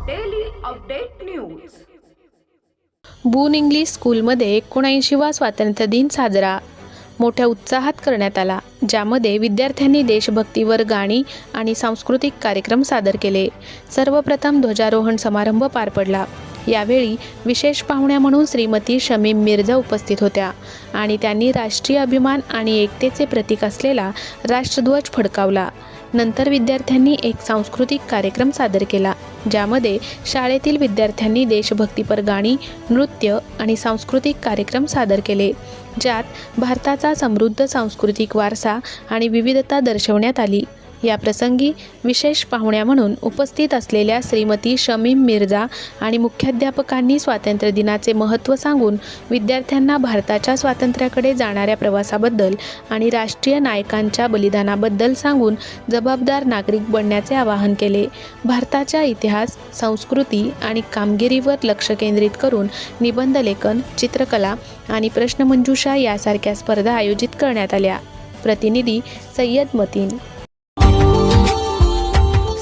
Update news Boon English स्कूलमध्ये एकोणऐंशीवा स्वातंत्र्य दिन साजरा. मोठ्या उत्साहात करण्यात आला ज्यामध्ये विद्यार्थ्यांनी देशभक्तीवर गाणी आणि सांस्कृतिक कार्यक्रम सादर केले. सर्वप्रथम ध्वजारोहण समारंभ पार पडला. यावेळी विशेष पाहुण्या म्हणून श्रीमती शमीम मिर्झा उपस्थित होत्या आणि त्यांनी राष्ट्रीय अभिमान आणि एकतेचे प्रतीक असलेला राष्ट्रध्वज फडकावला. नंतर विद्यार्थ्यांनी एक सांस्कृतिक कार्यक्रम सादर केला. ज्यामध्ये शाळेतील विद्यार्थ्यांनी देशभक्तीपर गाणी नृत्य आणि सांस्कृतिक कार्यक्रम सादर केले ज्यात भारताचा समृद्ध सांस्कृतिक वारसा आणि विविधता दर्शवण्यात आली. या प्रसंगी विशेष पाहुण्या म्हणून उपस्थित असलेल्या श्रीमती शमीम मिर्झा आणि मुख्याध्यापकांनी स्वातंत्र्य दिनाचे महत्त्व सांगून विद्यार्थ्यांना भारताच्या स्वातंत्र्याकडे जाणाऱ्या प्रवासाबद्दल आणि राष्ट्रीय नायकांच्या बलिदानाबद्दल सांगून जबाबदार नागरिक बनण्याचे आवाहन केले. भारताच्या इतिहास संस्कृती आणि कामगिरीवर लक्ष केंद्रित करून निबंधलेखन चित्रकला आणि प्रश्नमंजुषा यासारख्या स्पर्धा आयोजित करण्यात आल्या. प्रतिनिधी सय्यद मतीन